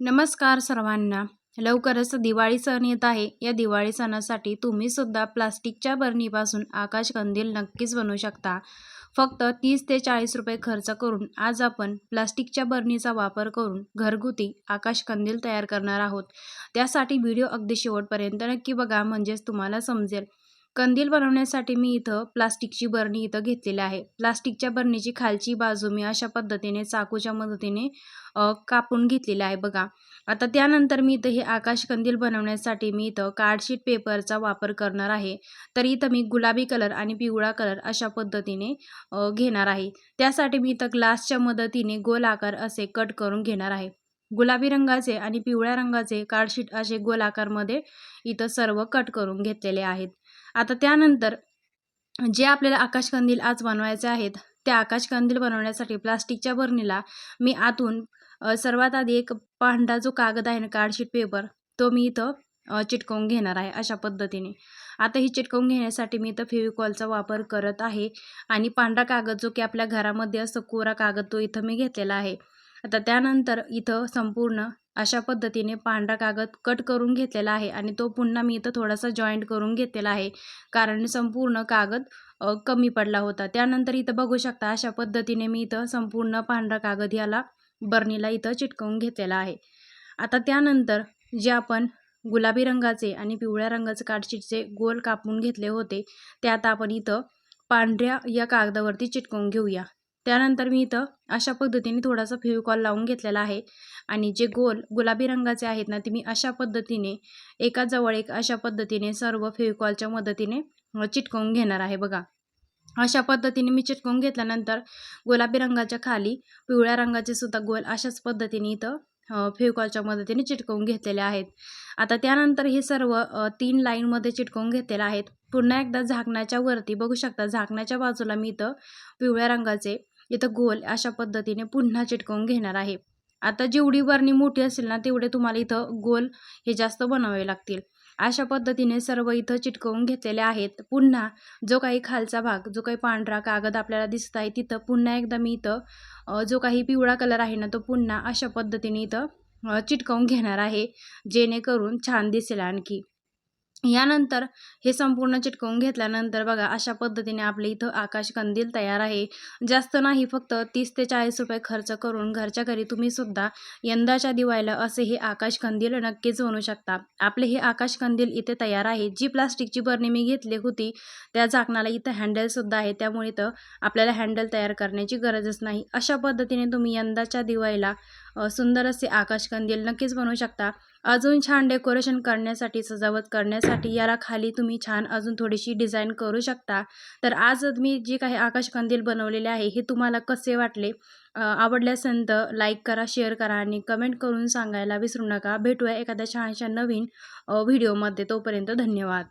नमस्कार सर्वांना. लवकरच दिवाळी सण येत आहे. या दिवाळी सणासाठी तुम्ही सुद्धा प्लास्टिकच्या बरणीपासून आकाशकंदील नक्कीच बनवू शकता. फक्त तीस ते चाळीस रुपये खर्च करून आज आपण प्लास्टिकच्या बरणीचा वापर करून घरगुती आकाशकंदील तयार करणार आहोत. त्यासाठी व्हिडिओ अगदी शेवटपर्यंत नक्की बघा म्हणजेच तुम्हाला समजेल. कंदील बनवण्यासाठी मी इथं प्लास्टिकची बरणी इथं घेतलेली आहे. प्लास्टिकच्या बरणीची खालची बाजू मी अशा पद्धतीने चाकूच्या मदतीने कापून घेतलेली आहे बघा. आता त्यानंतर मी इथं हे आकाश कंदील बनवण्यासाठी मी इथं कार्डशीट पेपरचा वापर करणार आहे. तर इथं मी गुलाबी कलर आणि पिवळा कलर अशा पद्धतीने घेणार आहे. त्यासाठी मी इथं ग्लासच्या मदतीने गोल आकार असे कट करून घेणार आहे. गुलाबी रंगाचे आणि पिवळ्या रंगाचे कार्डशीट असे गोलाकारमध्ये इथं सर्व कट करून घेतलेले आहेत. आता त्यानंतर जे आपल्याला आकाशकंदील आज बनवायचे आहेत त्या आकाशकंदील बनवण्यासाठी प्लास्टिकच्या बरणीला मी आतून सर्वात आधी एक पांढरा जो कागद आहे ना कार्डशीट पेपर तो मी इथं चिटकवून घेणार आहे अशा पद्धतीने. आता ही चिटकवून घेण्यासाठी मी इथं फेविकॉलचा वापर करत आहे आणि पांढरा कागद जो की आपल्या घरामध्ये असतो कोरा कागद तो इथं मी घेतलेला आहे. आता त्यानंतर इथं संपूर्ण अशा पद्धतीने पांढरा कागद कट करून घेतलेला आहे आणि तो पुन्हा मी इथं थोडासा जॉईंट करून घेतलेला आहे. कारण संपूर्ण कागद कमी पडला होता. त्यानंतर इथं बघू शकता अशा पद्धतीने मी इथं संपूर्ण पांढरा कागद याला बर्नीला इथं चिटकवून घेतलेला आहे. आता त्यानंतर जे आपण गुलाबी रंगाचे आणि पिवळ्या रंगाचे कार्डशीटचे गोल कापून घेतले होते ते आता आपण इथं पांढऱ्या या कागदावरती चिटकवून घेऊया. त्यानंतर मी इथं अशा पद्धतीने थोडासा फेविकॉल लावून घेतलेला आहे. आणि जे गोल गुलाबी रंगाचे आहेत ना ते मी अशा पद्धतीने एका जवळ एक अशा पद्धतीने सर्व फेविकॉलच्या मदतीने चिटकवून घेणार आहे बघा. अशा पद्धतीने मी चिटकवून घेतल्यानंतर गुलाबी रंगाच्या खाली पिवळ्या रंगाचे सुद्धा गोल अशाच पद्धतीने इथं फेविकॉलच्या मदतीने चिटकवून घेतलेले आहेत. आता त्यानंतर हे सर्व तीन लाईनमध्ये चिटकवून घेतलेले आहेत. पुन्हा एकदा झाकण्याच्या वरती बघू शकता झाकण्याच्या बाजूला मी इथं पिवळ्या रंगाचे इथं गोल अशा पद्धतीने पुन्हा चिटकवून घेणार आहे. आता जेवढी बरणी मोठी असेल ना तेवढे तुम्हाला इथं गोल हे जास्त बनवावे लागतील. अशा पद्धतीने सर्व इथं चिटकवून घेतलेले आहेत. पुन्हा जो काही खालचा भाग जो काही पांढरा कागद आपल्याला दिसत आहे तिथं पुन्हा एकदा मी इथं जो काही पिवळा कलर आहे ना तो पुन्हा अशा पद्धतीने इथं चिटकवून घेणार आहे. जेणेकरून छान दिसेल आणखी. यानंतर हे संपूर्ण चिटकवून घेतल्यानंतर बघा अशा पद्धतीने आपले इथं आकाश कंदील तयार आहे. जास्त नाही फक्त तीस ते चाळीस रुपये खर्च करून घरच्या घरी तुम्ही सुद्धा यंदाच्या दिवाळीला असे हे आकाश कंदील नक्कीच बनवू शकता. आपले हे आकाश कंदील इथे तयार आहे. जी प्लास्टिकची बरणी मी घेतली होती त्या झाकणाला इथं हँडलसुद्धा आहे. त्यामुळे इथं आपल्याला हँडल तयार करण्याची गरजच नाही. अशा पद्धतीने तुम्ही यंदाच्या दिवाळीला सुंदर असे आकाश कंदील नक्कीच बनवू शकता. अजून छान डेकोरेशन करण्यासाठी सजावट करण्यासाठी याला खाली तुम्ही छान अजून थोडीशी डिझाईन करू शकता. तर आज मी जे काही आकाशकंदील बनवलेले आहे हे तुम्हाला कसे वाटले? आवडले असेल तर लाईक करा शेअर करा आणि कमेंट करून सांगायला विसरू नका. भेटूया एखाद्या छानशा नवीन व्हिडिओमध्ये. तोपर्यंत धन्यवाद.